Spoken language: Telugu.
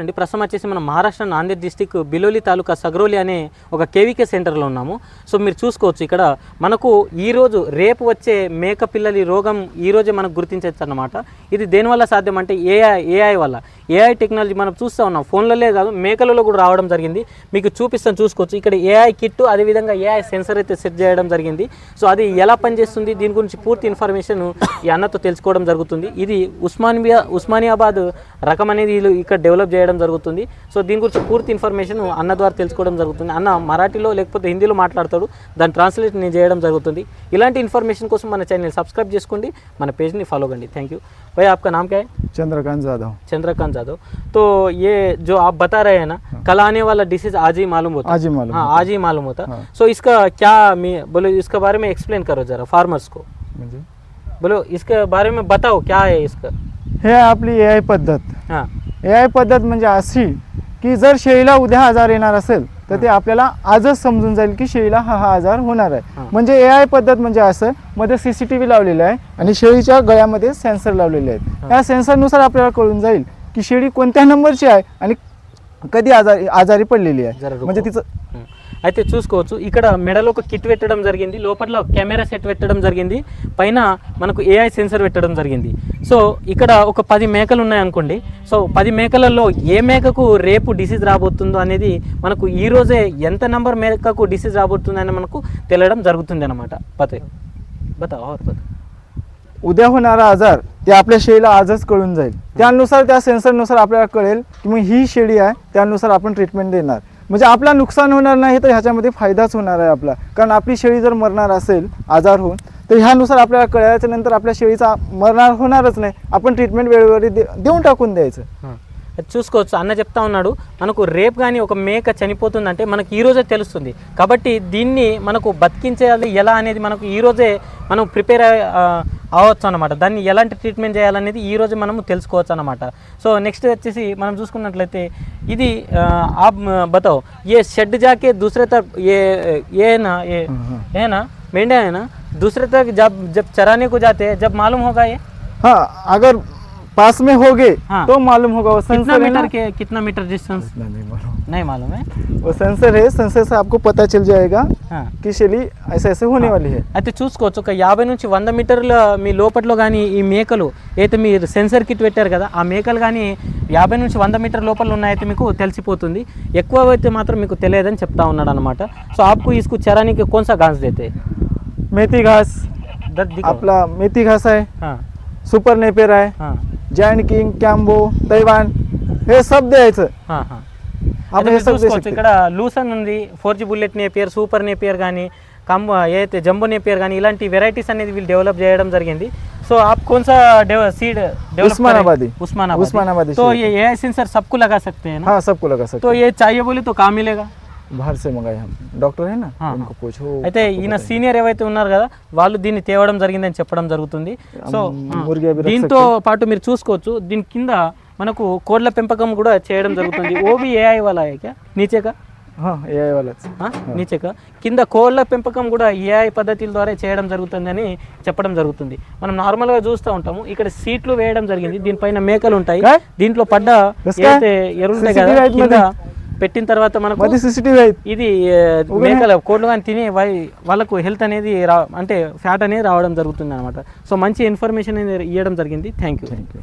అండి ప్రస్తుతం వచ్చేసి మనం మహారాష్ట్ర నాందేడ్ డిస్టిక్ బిలోలి తాలూకా సగ్రోలి అనే ఒక కేవీకే సెంటర్లో ఉన్నాము. సో మీరు చూసుకోవచ్చు ఇక్కడ మనకు ఈరోజు రేపు వచ్చే మేక పిల్లలి రోగం ఈరోజే మనకు గుర్తించవచ్చు అన్నమాట ఇది దేనివల్ల సాధ్యం అంటే ఏఐ ఏఐ వల్ల. ఏఐ టెక్నాలజీ మనం చూస్తూ ఉన్నాం. ఫోన్లలో కాదు మేకలలో కూడా రావడం జరిగింది. మీకు చూపిస్తాను చూసుకోవచ్చు. ఇక్కడ ఏఐ కిట్ అదేవిధంగా ఏఐ సెన్సర్ అయితే సెట్ చేయడం జరిగింది. సో అది ఎలా పనిచేస్తుంది? దీని గురించి పూర్తి ఇన్ఫర్మేషన్ ఈ అన్నతో తెలుసుకోవడం జరుగుతుంది. ఇది ఉస్మానియా ఉస్మానియాబాద్ రకం అనేది ఇక్కడ డెవలప్ చేయడం జరుగుతుంది. సో దీని గురించి పూర్తి ఇన్ఫర్మేషన్ అన్న ద్వారా తెలుసుకోవడం జరుగుతుంది. అన్న మరాఠీలో లేకపోతే హిందీలో మాట్లాడతాడు. దాన్ని ట్రాన్స్లేట్ నేను చేయడం జరుగుతుంది. ఇలాంటి ఇన్ఫర్మేషన్ కోసం మన ఛానల్ సబ్స్క్రైబ్ చేసుకోండి. మన పేజ్ని ఫాలో కండి. థ్యాంక్ యూ భయ్ ఆప్కా నామ్ క్యా చంద్రకాంత్ జాదవ్. చంద్రకాంత్ चंद्रकांत जाधव तो ये जो आप बता रहे हैं ना कल आने वाला डिसीज आज ही मालूम होता। आज ही मालूम हाँ आज ही मालूम होता। हाँ। सो इसका क्या मी- बोलो इसके बारे में एक्सप्लेन करो जरा फार्मर्स को। बोलो इसके बारे में बताओ क्या है इसका? हे आपली ए आय पद्धत। हाँ। ए आय पद्धत म्हणजे अशी की जर शेळीला उद्या आजार येणार असेल तर ते आपल्याला आजच समजून जाईल की शेळीला हा हा आजार होणार हा. आहे म्हणजे ए आय पद्धत म्हणजे असं मध्ये सी सी टी व्ही लावलेला आहे आणि शेळीच्या गळ्यामध्ये सेन्सर लावलेले आहेत. हा. त्या सेन्सरनुसार आपल्याला कळून जाईल की शेळी कोणत्या नंबरची आहे आणि कधी आजारी आजारी पडलेली आहे जरा रुको. म्हणजे तिचं ఉం. అయితే చూసుకోవచ్చు ఇక్కడ మెడలో ఒక కిట్ పెట్టడం జరిగింది లోపల కెమెరా సెట్ పెట్టడం జరిగింది పైన మనకు ఏఐ సెన్సర్ పెట్టడం జరిగింది సో ఇక్కడ ఒక పది మేకలు ఉన్నాయి అనుకోండి సో పది మేకలలో ఏ మేకకు రేపు డిసీజ్ రాబోతుందో అనేది మనకు ఈ రోజే ఎంత నంబర్ మేకకు డిసీజ్ రాబోతుంది అని మనకు తెలియడం జరుగుతుంది అనమాట పతే బతా और बता उद्या होणारा आजार ते आपल्या शेळीला आजच कळून जाईल त्यानुसार त्या सेन्सरनुसार आपल्याला कळेल की मग ही शेळी आहे त्यानुसार आपण ट्रीटमेंट देणार म्हणजे आपला नुकसान होणार नाही तर ह्याच्यामध्ये फायदाच होणार आहे आपला कारण आपली शेळी जर मरणार असेल आजार होऊन तर ह्यानुसार आपल्याला कळल्याच्या नंतर आपल्या शेळीचा मरणार होणारच नाही आपण ट्रीटमेंट वेळोवेळी दे देऊन टाकून द्यायचं ఆ, అది చూసుకోవచ్చు అన్న చెప్తా ఉన్నాడు మనకు రేపు కానీ ఒక మేక చనిపోతుందంటే మనకు ఈ రోజే తెలుస్తుంది కాబట్టి దీన్ని మనకు బతికించేయాలి ఎలా అనేది మనకు ఈ రోజే మనం ప్రిపేర్ అవ్వచ్చు అనమాట దాన్ని ఎలాంటి ట్రీట్మెంట్ చేయాలనేది ఈరోజు మనము తెలుసుకోవచ్చు అనమాట సో నెక్స్ట్ వచ్చేసి మనం చూసుకున్నట్లయితే ఇది ఆ బతావు. ఏ షెడ్ జాకే దూసరే తరఫ్ ఏ ఏనా ఏనా? मेंढे है ना జబ్ జబ్ जब जब జాతే జబ్ మాలూమ్ హోగా ఏ पास में हो गए हाँ। तो मालूम होगा वो कितना सेंसर है ना मीटर के कितना मीटर डिस्टेंस इतना नहीं मालूम नहीं मालूम है वो सेंसर है सेंसर से आपको पता चल जाएगा हाँ. कि शेली ऐसे ऐसे होने वाली है అయితే చూసుకోవచ్చు ఒక యాభై నుంచి వంద మీటర్ల మీ లోపట్లో కానీ ఈ మేకలు అయితే మీరు సెన్సర్ కిట్ పెట్టారు కదా ఆ మేకలు కానీ యాభై నుంచి వంద మీటర్ లోపల ఉన్నాయైతే మీకు తెలిసిపోతుంది ఎక్కువ అయితే మాత్రం మీకు తెలియదని చెప్తా ఉన్నాడు అనమాట సో ఆప్కు इसको चराने के कौन सा घास देते हैं मेथी घास दर्द दिखाओ आपला मेथी घास आहे हाँ सुपर नेपेर आहे हाँ जायंट किंग कॅम्बो तैवान हे सब द्यायचं हाँ हाँ आपण అయితే हे మీరు सब देऊ చూసుకోవచ్చు शकतो ఇక్కడ లూసన్ ఉంది four G bullet napier super napier కానీ కమ్ ఏదైతే జంబో నేపియర్ కానీ ఇలాంటి వెరైటీస్ అనేది వీళ్ళు డెవలప్ చేయడం జరిగింది సో ఆప్ कौन सा सीड डेवलप उस्मानाबादी। उस्मानाबादी उस्मानाबादी तो seed। ये एआई सेंसर सबको लगा सकते हैं ना हाँ सबको लगा सकते तो ये चाहिए बोले तो कहाँ मिलेगा బాహర్ సే మంగాయి హమ్ డాక్టర్ నా పూచో అయితే ఈయన సీనియర్ ఏవైతే ఉన్నారు కదా వాళ్ళు దీన్ని తేవడం జరిగిందని చెప్పడం జరుగుతుంది. సో దీంతో పాటు మీరు చూసుకోవచ్చు దీని కింద మనకు కోళ్ళ పెంపకం కూడా చేయడం జరుగుతుంది. ఓవి ఏఐ వాళ్ళ నీచేగా ఏఐ వాళ్ళ నీచేక? కింద కోళ్ళ పెంపకం కూడా ఏఐ పద్ధతుల ద్వారా చేయడం జరుగుతుందని చెప్పడం జరుగుతుంది. మనం నార్మల్గా చూస్తూ ఉంటాము ఇక్కడ సీట్లు వేయడం జరిగింది దీనిపైన మేకలు ఉంటాయి. దీంట్లో పడ్డ ఎరువులు కదా పెట్టిన తర్వాత మనకు ఇది మేకల కోళ్ళు కానీ తిని వాళ్ళకు హెల్త్ అనేది రా అంటే ఫ్యాట్ అనేది రావడం జరుగుతుంది అనమాట సో మంచి ఇన్ఫర్మేషన్ అనేది ఇవ్వడం జరిగింది. Thank you thank you